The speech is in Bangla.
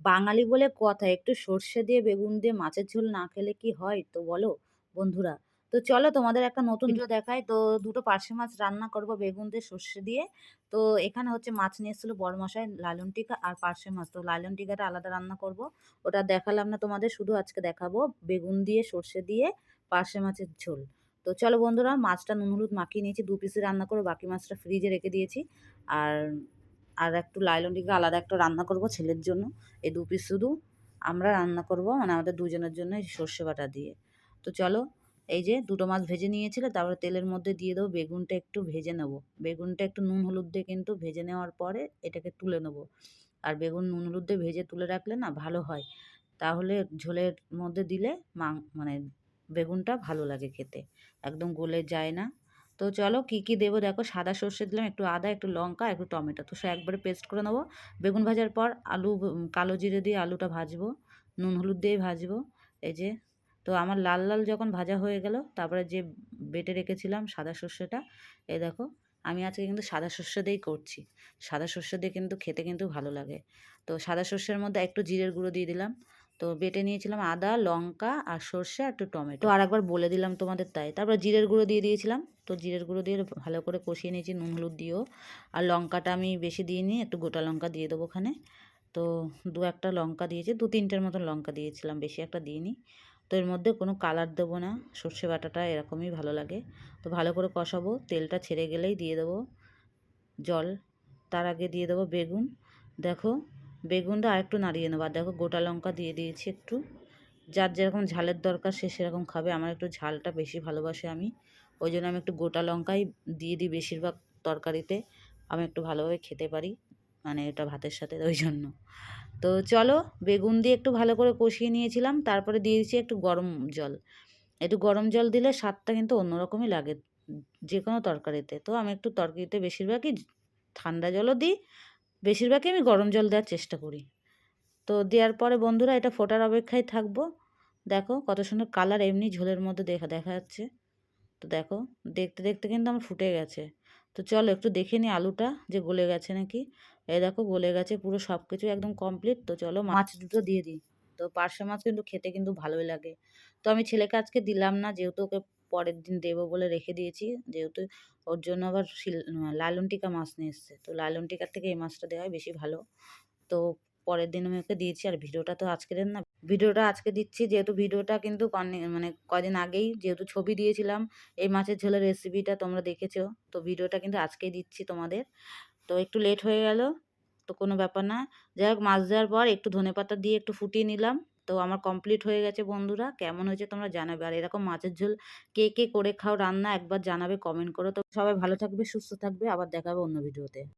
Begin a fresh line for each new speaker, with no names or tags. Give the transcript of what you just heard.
বাঙালি বলে কথা একটু সর্ষে দিয়ে বেগুন দিয়ে মাছের ঝোল না খেলে কি হয় তো বলো বন্ধুরা? তো চলো তোমাদের একটা নতুন ভিডিও দেখাই। তো দুটো পার্শে মাছ রান্না করব বেগুন দিয়ে সর্ষে দিয়ে। তো এখানে হচ্ছে মাছ নিয়ে এসেছিল বড় মশাই লালন টিকা আর পার্শে মাছ। তো লালন টিকাটা আলাদা রান্না করব। ওটা দেখালাম না তোমাদের শুধু আজকে দেখাবো বেগুন দিয়ে সর্ষে দিয়ে পার্শে মাছের ঝোল। তো চলো বন্ধুরা মাছটা নুন হলুদ মাখিয়ে নিয়েছি দু পিসে রান্না করব বাকি মাছটা ফ্রিজে রেখে দিয়েছি। আর আর একটু লাইলন টিকা আলাদা একটা রান্না করব ছেলের জন্য। এই দু পিস শুধু। আমরা রান্না করব মানে আমাদের দুজনের জন্য এই সর্ষে বাটা দিয়ে। তো চলো, এই যে দুটো মাছ ভেজে নিয়েছিল, তারপরে তেলের মধ্যে দিয়ে দেবো, বেগুনটা একটু ভেজে নেব। বেগুনটা একটু নুন হলুদ দিয়ে কিন্তু ভেজে নেওয়ার পরে এটাকে তুলে নেব। আর বেগুন নুন হলুদ দিয়ে ভেজে তুলে রাখলে না ভালো হয়। তাহলে ঝোলের মধ্যে দিলে মাং মানে বেগুনটা ভালো লাগে খেতে। একদম গলে যায় না। তো চলো কী কী দেবো? দেখো সাদা সর্ষে দিলাম, একটু আদা, একটু লঙ্কা, একটু টমেটো। তো সে একবারে পেস্ট করে নেব। বেগুন ভাজার পর আলু কালো জিরে দিয়ে আলুটা ভাজবো, নুন হলুদ দিয়ে ভাজবো, এই যে। তো আমার লাল লাল যখন ভাজা হয়ে গেল, তারপরে যে বেটে রেখেছিলাম সাদা সর্ষেটা, এই দেখো, আমি আজকে কিন্তু সাদা সর্ষে দিয়েই করছি। সাদা সর্ষে দিয়ে কিন্তু খেতে কিন্তু ভালো লাগে। তো সাদা সর্ষের মধ্যে একটু জিরের গুঁড়ো দিয়ে দিলাম তো বেটে নিয়েছিলাম আদা, লঙ্কা আর সর্ষে আর একটু টমেটো। আর একবার বলে দিলাম তোমাদের তাই। তারপর জিরের গুঁড়ো দিয়ে দিয়েছিলাম। তো জিরের গুঁড়ো দিয়ে ভালো করে কষিয়ে নিয়েছি, নুন, হলুদ দিয়েও। আর লঙ্কাটা আমি বেশি দিইনি, একটু গোটা লঙ্কা দিয়ে দেবো ওখানে। তো দু একটা লঙ্কা দিয়েছি, দু তিনটের মতন লঙ্কা দিয়েছিলাম, বেশি একটা দিইনি। তো এর মধ্যে কোনো কালার দেবো না, সর্ষে বাটাটা এরকমই ভালো লাগে। তো ভালো করে কষাবো, তেলটা ছেড়ে গেলেই দিয়ে দেবো জল। তার আগে দিয়ে দেবো বেগুন। দেখো বেগুনটা আরেকটু নাড়িয়ে নেব। আর দেখো গোটা লঙ্কা দিয়ে দিয়েছি একটু। যার যেরকম ঝালের দরকার, সে সেরকম খাবে। আমার একটু ঝালটা বেশি ভালোবাসে আমি। ওই জন্য আমি একটু গোটা লঙ্কাই দিয়ে দিই বেশিরভাগ তরকারিতে। আমি একটু ভালোভাবে খেতে পারি মানে এটা ভাতের সাথে, ওই জন্য। তো চলো, বেগুন দিয়ে একটু ভালো করে কষিয়ে নিয়েছিলাম। তারপরে দিয়ে দিচ্ছি একটু গরম জল। একটু গরম জল দিলে স্বাদটা কিন্তু অন্যরকমই লাগে, যে কোনো তরকারিতে। তো আমি একটু তরকারিতে বেশিরভাগই ঠান্ডা জলও দিই বেশিরভাগই আমি গরম জল দেওয়ার চেষ্টা করি। তো দেওয়ার পরে বন্ধুরা এটা ফোটার অপেক্ষায় থাকব। দেখো কত সুন্দর কালার এমনি ঝোলের মধ্যে দেখা দেখা যাচ্ছে। তো দেখো দেখতে দেখতে কিন্তু আমার ফুটে গেছে। তো চলো একটু দেখে নিই আলুটা যে গলে গেছে নাকি। এই দেখো গলে গেছে পুরো সব কিছু একদম কমপ্লিট তো চলো মাছ দুটো দিয়ে দিই। তো পার্শে মাছ কিন্তু খেতে কিন্তু ভালোই লাগে। তো আমি ছেলেকে আজকে দিলাম না যেহেতু ওকে পরের দিন দেবো বলে রেখে দিয়েছি। যেহেতু ওর জন্য আবার লালন টিকা মাছ নিয়ে এসছে। তো লালন টিকার থেকে এই মাছটা দেওয়া হয় বেশি ভালো। তো পরের দিন আমি ওকে দিয়েছি। আর ভিডিওটা তো আজকের না, ভিডিওটা আজকে দিচ্ছি। যেহেতু ভিডিওটা কিন্তু মানে কদিন আগেই যেহেতু ছবি দিয়েছিলাম, এই মাছের ঝোলের রেসিপিটা তোমরা দেখেছ। তো ভিডিওটা কিন্তু আজকেই দিচ্ছি তোমাদের। তো একটু লেট হয়ে গেল, তো কোনো ব্যাপার না। যাই হোক, মাছ দেওয়ার পর একটু ধনে পাতা দিয়ে একটু ফুটিয়ে নিলাম। তো আমার কমপ্লিট হয়ে গেছে বন্ধুরা। কেমন হয়েছে তোমরা জানাবে। আর এরকম মাছের ঝোল কে কে করে খাও, রান্না একবার জানাবে কমেন্ট করো। তো সবাই ভালো থাকবে, সুস্থ থাকবে। আবার দেখাবে অন্য ভিডিওতে